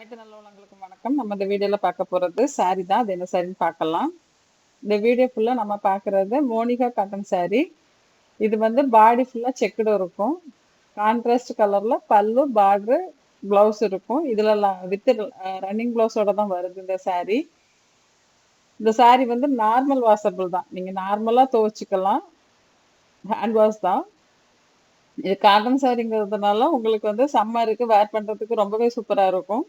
அனைத்து நல்லவங்களுக்கும் வணக்கம். நம்ம இந்த வீடியோல பார்க்க போறது சாரி தான். அது என்ன சாரின்னு பார்க்கலாம். இந்த வீடியோ ஃபுல்லா நம்ம பார்க்குறது மோனிகா காட்டன் சாரி இது வந்து பாடி ஃபுல்லா செக்குடு இருக்கும். கான்ட்ராஸ்ட் கலர்ல பல்லு பார்டர் பிளவுஸ் இருக்கும். இதுல வித் ரன்னிங் பிளவுஸோட தான் வருது இந்த சாரி இந்த சாரி வந்து நார்மல் வாஷபிள் தான். நீங்க நார்மலா துவைச்சிக்கலாம். ஹேண்ட் வாஷ் தான். இது காட்டன் சாரிங்கிறதுனால உங்களுக்கு வந்து சம்மருக்கு வேர் பண்ணுறதுக்கு ரொம்பவே சூப்பராக இருக்கும்.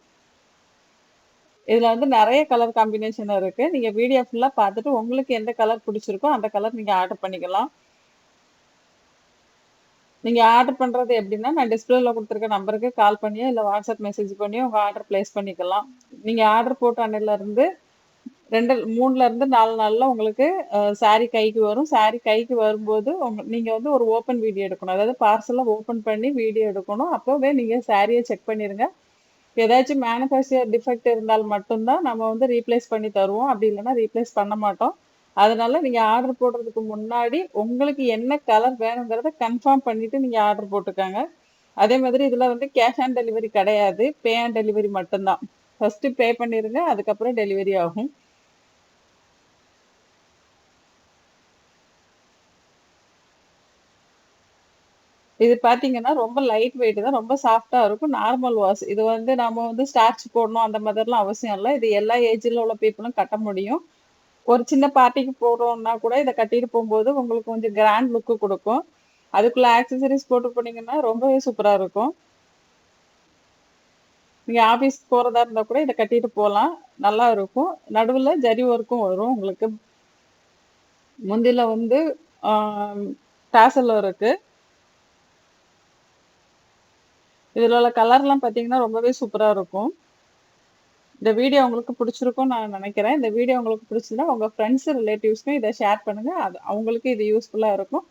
இதுல வந்து நிறைய கலர் காம்பினேஷன் இருக்கு. நீங்க வீடியோ ஃபுல்லா பார்த்துட்டு உங்களுக்கு எந்த கலர் பிடிச்சிருக்கோ அந்த கலர் நீங்க ஆர்டர் பண்ணிக்கலாம். நீங்க ஆர்டர் பண்றது எப்படின்னா நான் டிஸ்பிளேல கொடுத்துருக்க நம்பருக்கு கால் பண்ணியோ இல்ல வாட்ஸ்அப் மெசேஜ் பண்ணியோ உங்க ஆர்டர் பிளேஸ் பண்ணிக்கலாம். நீங்க ஆர்டர் போட்ட அன்னையில இருந்து ரெண்டு மூணுல இருந்து நாலு நாள்ல உங்களுக்கு சாரி கைக்கு வரும். சாரி கைக்கு வரும்போது உங்க நீங்க வந்து ஒரு ஓப்பன் வீடியோ எடுக்கணும். அதாவது பார்சலை ஓப்பன் பண்ணி வீடியோ எடுக்கணும். அப்போவே நீங்க சாரியை செக் பண்ணிருங்க. ஏதாச்சும் மேனுஃபேக்சர் டிஃபெக்ட் இருந்தால் மட்டும்தான் நம்ம வந்து ரீப்ளேஸ் பண்ணி தருவோம். அப்படி இல்லைன்னா ரீப்ளேஸ் பண்ண மாட்டோம். அதனால நீங்கள் ஆர்டர் போடுறதுக்கு முன்னாடி உங்களுக்கு என்ன கலர் வேணுங்கிறத கன்ஃபார்ம் பண்ணிட்டு நீங்கள் ஆர்டர் போட்டுக்கோங்க. அதே மாதிரி இதில் வந்து கேஷ் ஆன் டெலிவரி கிடையாது. பே ஆன் டெலிவரி மட்டும்தான். ஃபஸ்ட்டு பே பண்ணிடுங்க அதுக்கப்புறம் டெலிவரி ஆகும். இது பார்த்தீங்கன்னா ரொம்ப லைட் வெயிட் தான் ரொம்ப சாஃப்டாக இருக்கும். நார்மல் வாஷ் இது வந்து நம்ம வந்து ஸ்டார்ச் போடணும் அந்த மாதிரிலாம் அவசியம் இல்லை. இது எல்லா ஏஜில் உள்ள பீப்புளும் கட்ட முடியும். ஒரு சின்ன பார்ட்டிக்கு போகிறோம்னா கூட இதை கட்டிட்டு போகும்போது உங்களுக்கு கொஞ்சம் கிராண்ட் லுக்கு கொடுக்கும். அதுக்குள்ள ஆக்சசரிஸ் போட்டு போனீங்கன்னா ரொம்பவே சூப்பராக இருக்கும். நீங்கள் ஆஃபீஸ் போகிறதா இருந்தால் கூட இதை கட்டிட்டு போகலாம். நல்லா இருக்கும். நடுவில் ஜரி ஒர்க்கும் வரும் உங்களுக்கு. முந்தில வந்து டாசல் இருக்குது இதில் உள்ள கலர்லாம் பார்த்தீங்கன்னா ரொம்பவே சூப்பராக இருக்கும். இந்த வீடியோ உங்களுக்கு பிடிச்சிருக்கும்னு நான் நினைக்கிறேன். இந்த வீடியோ உங்களுக்கு பிடிச்சிருந்தா உங்க ஃப்ரெண்ட்ஸ் ரிலேட்டிவ்ஸ்க்கும் இதை ஷேர் பண்ணுங்க. அது அவங்களுக்கு இது யூஸ்ஃபுல்லாக இருக்கும்.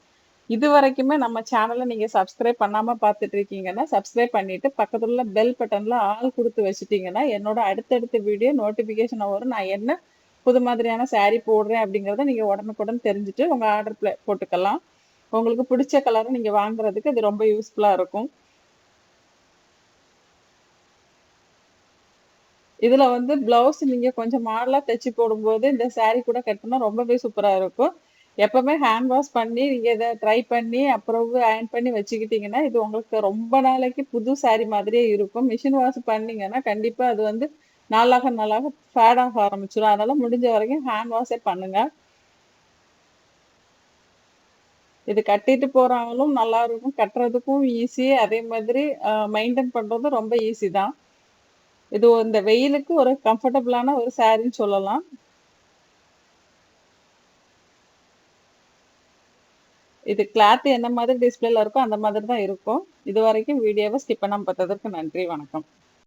இது வரைக்குமே நம்ம சேனலை நீங்க சப்ஸ்கிரைப் பண்ணாமல் பார்த்துட்டு இருக்கீங்கன்னா சப்ஸ்கிரைப் பண்ணிட்டு பக்கத்தில் உள்ள பெல் பட்டன்ல ஆள் கொடுத்து வச்சுட்டீங்கன்னா என்னோட அடுத்தடுத்த வீடியோ நோட்டிபிகேஷன் வரும். நான் என்ன புது மாதிரியான சேரீ போடுறேன் அப்படிங்கிறத நீங்க உடனுக்குடன் தெரிஞ்சுட்டு உங்க ஆர்டர் போட்டுக்கலாம். உங்களுக்கு பிடிச்ச கலரை நீங்க வாங்குறதுக்கு இது ரொம்ப யூஸ்ஃபுல்லாக இருக்கும். இதுல வந்து பிளவுஸ் நீங்க கொஞ்சம் மாடலா தைச்சு போடும்போது இந்த சாரீ கூட கட்டினா ரொம்பவே சூப்பரா இருக்கும். எப்பவுமே ஹேண்ட் வாஷ் பண்ணி நீங்க இதை ட்ரை பண்ணி அப்புறம் அயன் பண்ணி வச்சுக்கிட்டீங்கன்னா இது உங்களுக்கு ரொம்ப நாளைக்கு புது சாரி மாதிரியே இருக்கும். மிஷின் வாஷ் பண்ணீங்கன்னா கண்டிப்பா அது வந்து நாளாக நாளாக ஃபேட் ஆக ஆரம்பிச்சிடும் அதனால முடிஞ்ச வரைக்கும் ஹேண்ட் வாஷே பண்ணுங்க. இது கட்டிட்டு போறவங்களும் நல்லா இருக்கும். கட்டுறதுக்கும் ஈஸி அதே மாதிரி மெயின்டைன் பண்றதும் ரொம்ப ஈஸி தான். இது இந்த வெயிலுக்கு ஒரு கம்ஃபர்டபுளான ஒரு சாரின்னு சொல்லலாம். இது கிளாத் என்ன மாதிரி டிஸ்பிளேல இருக்கோ அந்த மாதிரி தான் இருக்கும். இது வரைக்கும் வீடியோவை ஸ்கிப் பண்ணாமல் பார்த்ததற்கு நன்றி வணக்கம்.